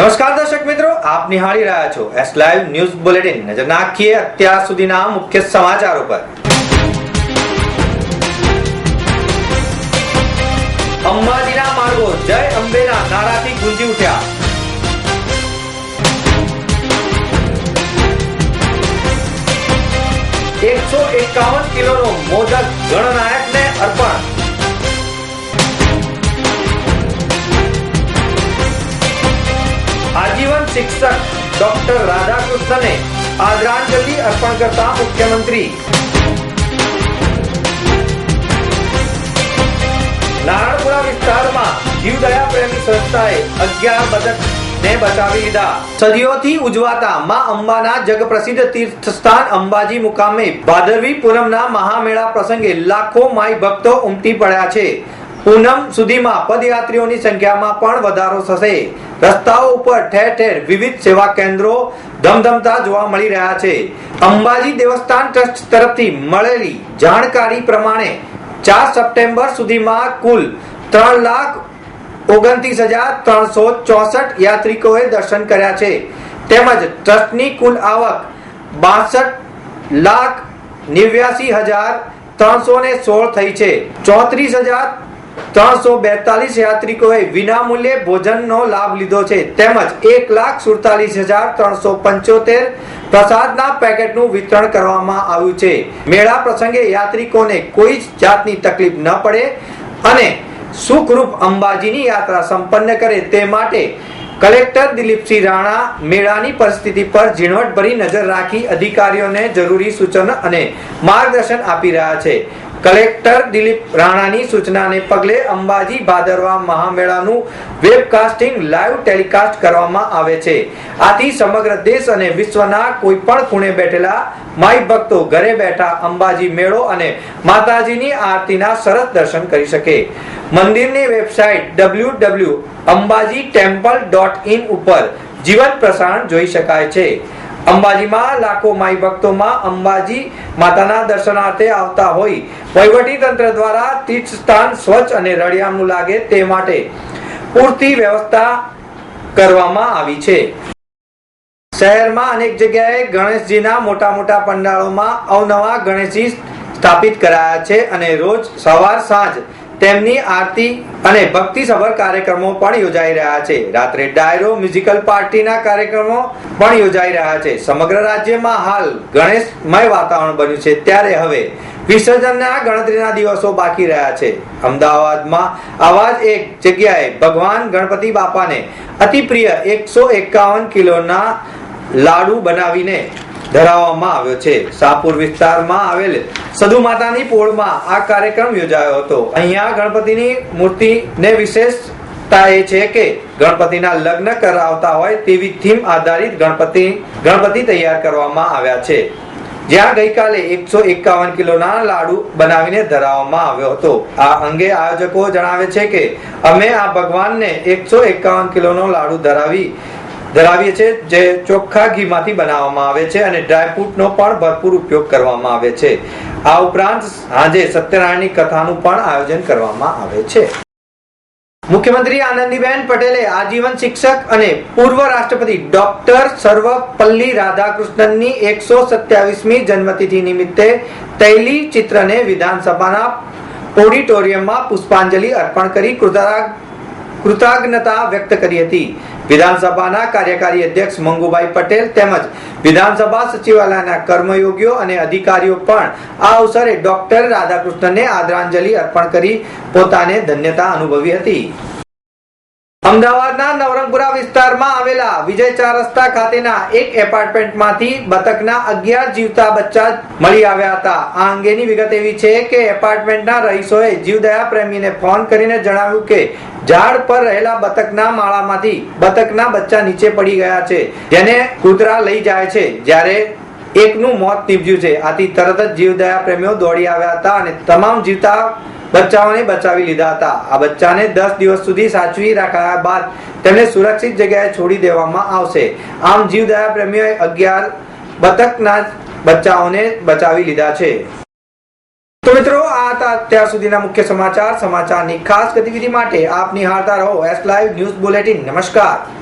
નમસ્કાર દર્શક મિત્રો, આપ નિહાળી રહ્યા છો એસ લાઈવ ન્યૂઝ બુલેટિન નજર નાખીએ અત્યાર સુધીના મુખ્ય સમાચારો પર. અંબાજીના માર્ગો જય અંબેના નારાથી ગુંજી ઉઠ્યા. એકસો એકાવન કિલોનો મોદક ગણનાયકને અર્પણ. શિક્ષક ડોક્ટર રાધાકૃષ્ણને આદરાંજલિ અર્પણ કરતા મુખ્યમંત્રી. નારણપુરા વિસ્તારમાં જીવદયા પ્રેમી સંસ્થાએ અગિયાર બતકને બચાવી લીધા. સદીઓથી ઉજવાતા માં અંબાના જગ પ્રસિદ્ધ તીર્થ સ્થાન અંબાજી મુકામે ભાદરવી પૂનમના મહામેળા પ્રસંગે લાખો માઈ ભક્તો ઉમટી પડ્યા છે. પૂનમ સુધીમાં પદયાત્રીઓની સંખ્યામાં પણ વધારો થશે. રસ્તાઓ ઉપર ઠેર ઠેર વિવિધ સેવા કેન્દ્રો ધમધમતા જોવા મળી રહ્યા છે. અંબાજી દેવસ્થાન ટ્રસ્ટ તરફથી મળેલી જાણકારી પ્રમાણે ચાર સપ્ટેમ્બર સુધીમાં કુલ ત્રણ લાખ ઓગણત્રીસ હજાર ત્રણસો ચોસઠ યાત્રિકોએ દર્શન કર્યા છે. તેમજ ટ્રસ્ટની કુલ આવક બાસઠ લાખ નેવ્યાસી હજાર ત્રણસો ને સોળ થઈ છે. ચોત્રીસ હજાર ત્રણસો બેતાલીસ યાત્રિકોએ વિનામૂલ્યે ભોજનનો લાભ લીધો છે. તેમજ એક લાખ સુડતાલીસ હજાર ત્રણસો પંચોતેર પ્રસાદના પેકેટનું વિતરણ કરવામાં આવ્યું છે. મેળા પ્રસંગે યાત્રિકોને કોઈ જ જાતની તકલીફ ન પડે અને સુખરૂપ અંબાજીની યાત્રા સંપન્ન કરે તે માટે કલેક્ટર દિલીપસિંહ રાણા મેળાની પરિસ્થિતિ પર ઝીણવટભરી નજર રાખી અધિકારીઓને જરૂરી સૂચન અને માર્ગદર્શન આપી રહ્યા છે. કલેક્ટર દિલીપ રાણાની સૂચનાને પગલે અંબાજી ભાદરવા મહામેળાનું વેબકાસ્ટિંગ લાઈવ ટેલિકાસ્ટ કરવામાં આવે છે. આથી સમગ્ર દેશ અને વિશ્વના કોઈ પણ ખૂણે બેઠેલા માઈ ભક્તો ઘરે બેઠા અંબાજી મેળો અને માતાજીની આરતીના સરસ દર્શન કરી શકે. મંદિરની website W W Ambaji temple dot in ઉપર જીવન પ્રસારણ જોઈ શકાય છે. અંબાજીમાં, લાખો માઈ ભક્તોમાં અંબાજી માતાના દર્શનાર્થે આવતા હોય. વહીવટી તંત્ર દ્વારા તીર્થ સ્થાન સ્વચ્છ અને રળિયામનું લાગે તે માટે પૂરતી વ્યવસ્થા કરવામાં આવી છે. શહેરમાં અનેક જગ્યાએ ગણેશજીના મોટા મોટા પંડાળોમાં અવનવા ગણેશજી સ્થાપિત કરાયા છે અને રોજ સવાર સાંજ તેમની આરતી અને ભક્તિસભર કાર્યક્રમો પણ યોજાઈ રહ્યા છે. રાત્રે ડાયરો મ્યુઝિકલ પાર્ટીના કાર્યક્રમો પણ યોજાઈ રહ્યા છે. સમગ્ર રાજ્યમાં હાલ ગણેશમય વાતાવરણ બન્યું છે. ત્યારે હવે વિસર્જનના ગણતરીના દિવસો બાકી રહ્યા છે. અમદાવાદમાં આવા જ એક જગ્યાએ ભગવાન ગણપતિ બાપાને અતિ પ્રિય એકસો એકાવન કિલોના લાડુ બનાવીને ધરાવવામાં આવ્યો છે. સાપુર વિસ્તારમાં આવેલ સદુ માતાની પોળમાં આ કાર્યક્રમ યોજાયો હતો. અહીંયા ગણપતિની મૂર્તિને વિશેષતા એ છે કે ગણપતિના લગ્ન કરાવતા હોય તેવી થીમ આધારિત ગણપતિ ગણપતિ તૈયાર કરવામાં આવ્યા છે. જ્યાં ગઈકાલે એકસો એકાવન કિલોના લાડુ બનાવીને ધરાવવામાં આવ્યો હતો. આ અંગે આયોજકો જણાવે છે કે અમે આ ભગવાનને એકસો એકાવન કિલોનો લાડુ ધરાવી ધરાવીએ છીએ, જે ચોખ્ખા ઘીમાંથી બનાવવામાં આવે છે અને ડ્રાયફ્રૂટનો પણ ભરપૂર ઉપયોગ કરવામાં આવે છે. આ ઉપરાંત સાંજે સત્યનારાયણની કથાનું પણ આયોજન કરવામાં આવે છે. મુખ્યમંત્રી આનંદીબેન પટેલે આજીવન શિક્ષક અને પૂર્વ રાષ્ટ્રપતિ ડોક્ટર સર્વપલ્લી રાધાકૃષ્ણનની એકસો સત્યાવીસમી જન્મતિથિ નિમિત્તે તૈલી ચિત્રને વિધાનસભાના ઓડિટોરિયમમાં પુષ્પાંજલિ અર્પણ કરી કૃતજ્ઞ- કૃતજ્ઞતા વ્યક્ત કરી હતી. વિધાનસભાના કાર્યકારી અધ્યક્ષ મંગુભાઈ પટેલ તેમજ વિધાનસભા સચિવાલયના કર્મયોગીઓ અને અધિકારીઓ પણ આ અવસરે ડોક્ટર રાધાકૃષ્ણને આદરાંજલિ અર્પણ કરી પોતાને ધન્યતા અનુભવી હતી. અમદાવાદના નવરંગપુરા વિસ્તારમાં આવેલા વિજય ચાર રસ્તા ખાતેના એક એપાર્ટમેન્ટમાંથી બતકના અગિયાર જીવતા બચ્ચા મળી આવ્યા હતા. આ અંગેની વિગત એવી છે કે એપાર્ટમેન્ટના રહીશોએ જીવદયા પ્રેમીને ફોન કરીને જણાવ્યું કે ઝાડ પર રહેલા બતકના માળામાંથી બતકના બચ્ચા નીચે પડી ગયા છે. જેને કૂતરા લઈ જાય છે. જ્યારે એકનું મોત નીપજ્યું છે. આથી તરત જ જીવદયા પ્રેમીઓ દોડી આવ્યા હતા અને તમામ જીવતા બચ્ચાઓને બચાવી લીધા હતા. આ બચ્ચાને દસ દિવસ સુધી સાચવી રાખાયા બાદ તેમને સુરક્ષિત જગ્યાએ છોડી દેવામાં આવશે. આમ જીવદયા પ્રેમીઓએ અગિયાર બતકના બચ્ચાઓને બચાવી લીધા છે. તો મિત્રો, આ હતા અત્યાર સુધીના મુખ્ય સમાચાર. સમાચારની ખાસ ગતિવિધિ માટે આપ નિહાળતા રહો. એસ લાઈવ ન્યૂઝ બુલેટિન નમસ્કાર.